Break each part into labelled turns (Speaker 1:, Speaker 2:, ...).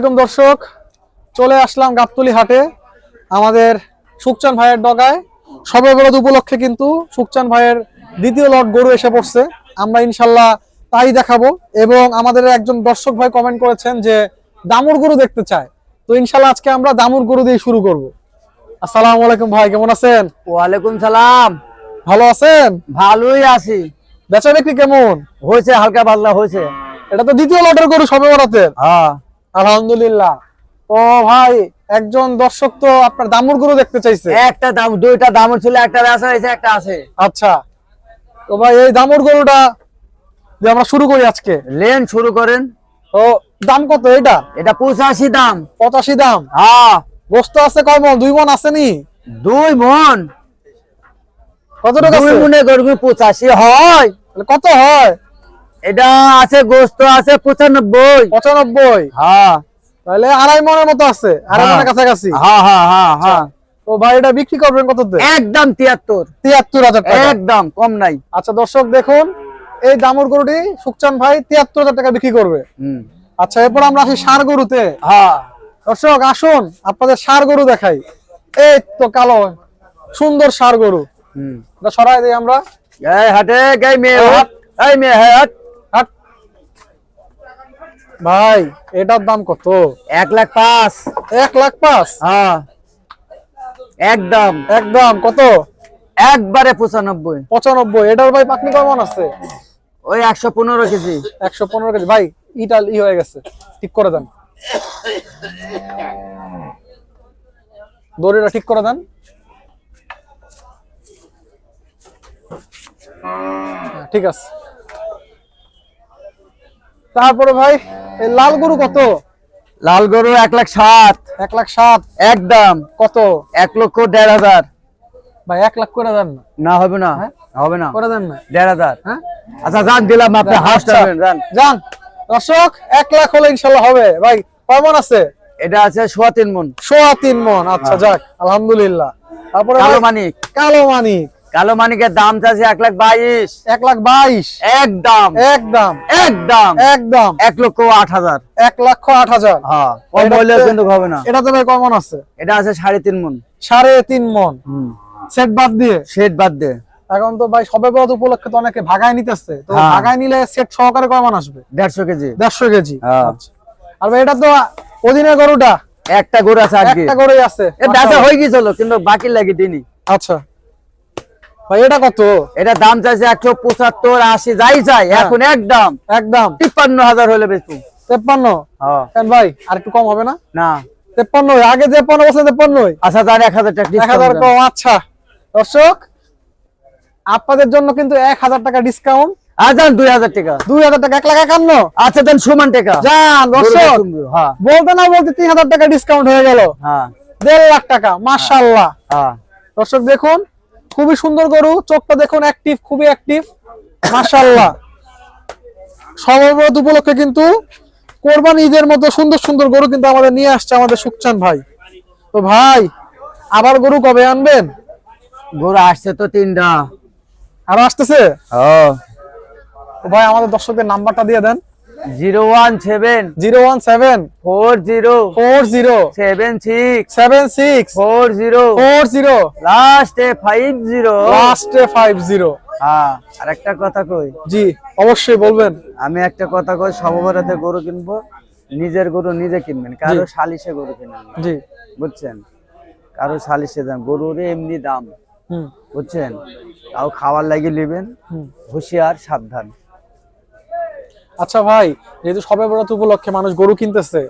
Speaker 1: আলাইকুম দর্শক চলে আসলাম গাবতলি হাটে আমাদের সুকচান ভাইয়ের ডগায়। সবে বরদ উপলক্ষে কিন্তু সুকচান ভাইয়ের দ্বিতীয় লট গরু এসে পড়ছে। আমরা ইনশাল্লাহ তাই দেখাবো এবং আমাদের একজন দর্শক ভাই কমেন্ট করেছেন যে দামুর গরু দেখতে চায়। তো ইনশাল্লাহ আজকে আমরা দামুর গরু দিয়ে শুরু করব। আসসালামু আলাইকুম ভাই কেমন আছেন?
Speaker 2: ওয়ালাইকুম সালাম।
Speaker 1: ভালো আছেন?
Speaker 2: ভালোই আছি।
Speaker 1: বেচা বিক্রি কেমন?
Speaker 2: হয়েছে হালকা পাতলা হয়েছে।
Speaker 1: এটা তো দ্বিতীয় লটের গরু সবে বরাতের
Speaker 2: হ্যাঁ।
Speaker 1: আলহামদুলিল্লাহ। ও ভাই একজন দর্শক তো আপনার দামুর গরু দেখতে চাইছে।
Speaker 2: একটা দাম দুইটা দাম ছিল একটা বেচা হয়েছে একটা আছে।
Speaker 1: আচ্ছা। তো ভাই এই দামুর গরুটা যে আমরা শুরু করি আজকে।
Speaker 2: লেন শুরু করেন।
Speaker 1: ও দাম কত এটা
Speaker 2: এটা পঁচাশি দাম।
Speaker 1: পঁচাশি দাম?
Speaker 2: হ্যাঁ।
Speaker 1: গোস্ত আছে কয় মন? দুই মন আসেনি
Speaker 2: দুই মন।
Speaker 1: কত টাকা
Speaker 2: দুই মনে করবি পঁচাশি হয়।
Speaker 1: তাহলে কত হয়?
Speaker 2: এটা আছে গোস্ত আছে পঁচানব্বই।
Speaker 1: পঁচানব্বই?
Speaker 2: হ্যাঁ।
Speaker 1: তাহলে আড়াই মনের মতো আছে আড়াই
Speaker 2: হ্যাঁ।
Speaker 1: মনের কাছাকাছি?
Speaker 2: হ্যাঁ হ্যাঁ হ্যাঁ হ্যাঁ।
Speaker 1: তো ভাই এটা বিক্রি করবেন
Speaker 2: একদম তিয়াত্তর।
Speaker 1: তিয়াত্তর হাজার টাকা।
Speaker 2: একদম কম নাই।
Speaker 1: আচ্ছা দর্শক দেখুন এই দামুর গরুটি সুকচান ভাই তিয়াত্তর হাজার টাকা বিক্রি করবে। আচ্ছা এরপর আমরা আসি সার গরুতে।
Speaker 2: হ্যাঁ।
Speaker 1: দর্শক আসুন আপনাদের সার গরু দেখাই। এই তো কালো সুন্দর সার গরু।
Speaker 2: হুম।
Speaker 1: সরাই দিই আমরা।
Speaker 2: হাটে গাই মেয়ে
Speaker 1: হাট।
Speaker 2: মেয়ে হাট।
Speaker 1: ভাই এটার দাম কত?
Speaker 2: এক লাখ পাঁচ।
Speaker 1: এক লাখ পাঁচ?
Speaker 2: হ্যাঁ। একদম।
Speaker 1: একদম কত?
Speaker 2: একবারে পঁচানব্বই।
Speaker 1: পঁচানব্বই এটার ভাই পাকনি কেমন আছে?
Speaker 2: ওই একশো পনেরো কেজি।
Speaker 1: একশো পনেরো কেজি। ভাই ইটা ই হয়ে গেছে। ঠিক করে দেন। দড়িটা ঠিক করে দেন। ঠিক আছে। তারপরে ভাই লাল গরু কত?
Speaker 2: লাল গরু এক লাখ সাত।
Speaker 1: এক লাখ সাত।
Speaker 2: একদম।
Speaker 1: কত?
Speaker 2: এক লক্ষ দেড় হাজার।
Speaker 1: ভাই এক লাখ করে দেন না।
Speaker 2: না হবে না।
Speaker 1: হ্যাঁ?
Speaker 2: হবে না।
Speaker 1: করে দেন না।
Speaker 2: দেড় হাজার।
Speaker 1: হ্যাঁ?
Speaker 2: আচ্ছা যান দিলাম আপনি হাফ
Speaker 1: আচ্ছা,
Speaker 2: যান।
Speaker 1: যান। দর্শক এক লাখ হলে ইনশাল্লাহ হবে। ভাই কেমন আছে?
Speaker 2: এটা আছে সোয়া তিন মন।
Speaker 1: সোয়া তিন মন। আচ্ছা যাক আলহামদুলিল্লাহ। তারপরে
Speaker 2: কালো মানিক।
Speaker 1: কালো মানিক।
Speaker 2: কালো মানিকের দাম চাচ্ছে এক লাখ বাইশ।
Speaker 1: এক লাখ বাইশ।
Speaker 2: একদম।
Speaker 1: একদম।
Speaker 2: একদম।
Speaker 1: একদম।
Speaker 2: এক লক্ষ আট হাজার।
Speaker 1: এক লক্ষ আট হাজার।
Speaker 2: হ্যাঁ কম
Speaker 1: এটা
Speaker 2: বললেও কিন্তু হবে না।
Speaker 1: এটা তো ভাই কেমন আছে।
Speaker 2: এটা আছে সাড়ে তিন মন।
Speaker 1: সাড়ে তিন মন। সেট বাদ দিয়ে?
Speaker 2: শেড বাদ দে।
Speaker 1: এখন তো ভাই সবে বড় উপলক্ষে তো অনেকে ভাগায় নিতেছে। তো
Speaker 2: হ্যাঁ।
Speaker 1: ভাগায় নিলে সেট সহকারে কেমন আসবে।
Speaker 2: দেড়শো কেজি।
Speaker 1: দেড়শো কেজি।
Speaker 2: হ্যাঁ।
Speaker 1: আচ্ছা। আর ভাই এটা তো অধীনের গরুটা।
Speaker 2: একটা গরু আছে
Speaker 1: একটা গরুই আছে।
Speaker 2: এ বেচা হয়ে গেছিল কিন্তু বাকি লাগে দিনই
Speaker 1: আচ্ছা। ভাই এটা কত?
Speaker 2: এটা দাম চাইছে একশো পঁচাত্তর আশি যাই চাই
Speaker 1: হ্যাঁ।
Speaker 2: এখন একদম।
Speaker 1: একদম।
Speaker 2: তিপ্পান্ন হাজার হলে বেচবো।
Speaker 1: তেপ্পান্ন?
Speaker 2: হ্যাঁ।
Speaker 1: ভাই আর একটু কম হবে না?
Speaker 2: না।
Speaker 1: তেপ্পান্ন আগে বছর তেপ্পান্ন
Speaker 2: আচ্ছা তার এক হাজার টাকা
Speaker 1: এক হাজার কম আচ্ছা। দর্শক আপনাদের জন্য কিন্তু এক হাজার টাকা ডিসকাউন্ট
Speaker 2: দুই হাজার টাকা।
Speaker 1: দুই হাজার টাকা এক লাখ একান্ন।
Speaker 2: আচ্ছা দেন সমান টাকা।
Speaker 1: যান দর্শক।
Speaker 2: হ্যাঁ।
Speaker 1: বলতে না বলতে তিন হাজার টাকা ডিসকাউন্ট হয়ে গেল। দেড় লাখ টাকা মার্শাল্লাহ
Speaker 2: হ্যাঁ।
Speaker 1: দর্শক দেখুন খুবই সুন্দর গরু চোখটা দেখুন অ্যাক্টিভ খুবই অ্যাক্টিভ মার্শাল্লাহ সর্বব্রত উপলক্ষে কিন্তু কোরবান ঈদের মতো সুন্দর সুন্দর গরু কিন্তু আমাদের নিয়ে আসছে আমাদের সুকচান ভাই। তো ভাই আবার গরু কবে আনবেন?
Speaker 2: গরু আসছে তো তিনটা।
Speaker 1: আরও আসতেছে? ভাই আমাদের দর্শকদের নাম্বারটা দিয়ে দেন।
Speaker 2: Zero one seven.
Speaker 1: Zero one seven.
Speaker 2: Four zero.
Speaker 1: Four zero.
Speaker 2: Seven six.
Speaker 1: Seven six.
Speaker 2: Four zero.
Speaker 1: Four zero.
Speaker 2: লাস্টে ফাইভ জিরো।
Speaker 1: লাস্টে ফাইভ জিরো।
Speaker 2: হ্যাঁ আর একটা কথা কই?
Speaker 1: জি অবশ্যই বলবেন।
Speaker 2: আমি একটা কথা কই সবভারতে গরু কিনবো নিজের গরু নিজে কিনবেন কারও সালিশে গরু কিনবেন
Speaker 1: জি।
Speaker 2: বুঝছেন? কারও সালিশে দাম গরুর এমনি দাম।
Speaker 1: হুম।
Speaker 2: বুঝছেন? তাও খাওয়ার লাগিয়ে নেবেন হুঁশিয়ার সাবধান।
Speaker 1: আচ্ছা ভাই যেহেতু সবে বরাত উপলক্ষে মানুষ গরু কিনতেছে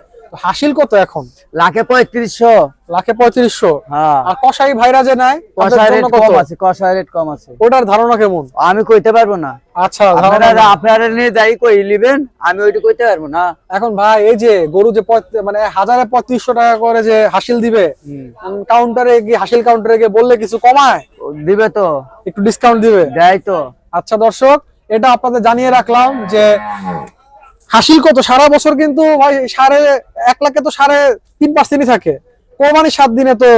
Speaker 1: হাসিল কত এখন?
Speaker 2: লাখে পঁয়ত্রিশশো।
Speaker 1: লাখে পঁয়ত্রিশশো?
Speaker 2: হ্যাঁ।
Speaker 1: আর কষাই ভাইরা যে তাদের
Speaker 2: কষায় রেট কম আছে কষায় রেট কম আছে।
Speaker 1: ওটার ধারণা কেমন?
Speaker 2: আমি কইতে পারব না।
Speaker 1: আচ্ছা
Speaker 2: আপনারা আপনারা নিয়ে যাই কই নিবেন আমি ওইটা কইতে পারব না।
Speaker 1: এখন ভাই এই যে গরু যে মানে হাজারে পঁয়ত্রিশশো টাকা করে যে হাসিল দিবে কাউন্টারে গিয়ে হাসিল কাউন্টারে গিয়ে বললে কিছু কমায়?
Speaker 2: দিবে তো।
Speaker 1: একটু ডিসকাউন্ট দিবে?
Speaker 2: দেয় তো।
Speaker 1: আচ্ছা দর্শক এটা আপনাদের জানিয়ে রাখলাম যে হাসিল কত? সারা বছর কিন্তু ভাই সাড়ে এক লাখে তো সাড়ে তিন পার্সেন্টই থাকে। কোরবানি সাত দিনে তো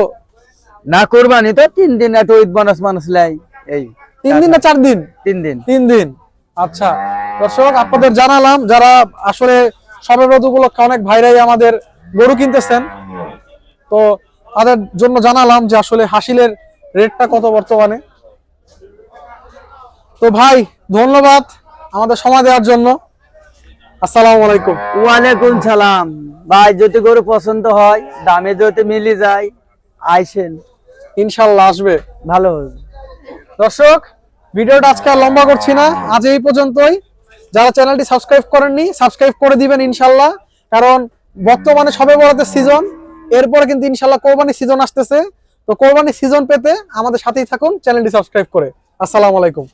Speaker 2: না কোরবানি তো তিন দিন একটু ঈদ বোনাস মানুষ লাই এই
Speaker 1: তিন দিন না চার দিন?
Speaker 2: তিন দিন।
Speaker 1: তিন দিন। আচ্ছা দর্শক আপনাদের জানালাম যারা আসলে সর্বব্রত উপলক্ষে অনেক ভাইরাই আমাদের গরু কিনতেছেন তো তাদের জন্য জানালাম যে আসলে হাসিলের রেটটা কত বর্তমানে? তো ভাই ধন্যবাদ আমাদের সময় দেওয়ার জন্য। আসসালামু আলাইকুম।
Speaker 2: ওয়ালাইকুম সালাম। ভাই যদি গরু পছন্দ হয় দামে যদি মিলি যায় আইসেন।
Speaker 1: ইনশাল্লাহ আসবে।
Speaker 2: ভালো
Speaker 1: দর্শক ভিডিওটা আজকে আর লম্বা করছি না। আজ এই পর্যন্তই। যারা চ্যানেলটি সাবস্ক্রাইব করেননি সাবস্ক্রাইব করে দিবেন ইনশাল্লাহ। কারণ বর্তমানে সবে বড়তে সিজন। এরপরে কিন্তু ইনশাল্লাহ কোরবানি সিজন আসতেছে। তো কোরবানি সিজন পেতে আমাদের সাথেই থাকুন চ্যানেলটি সাবস্ক্রাইব করে। আসসালামু আলাইকুম।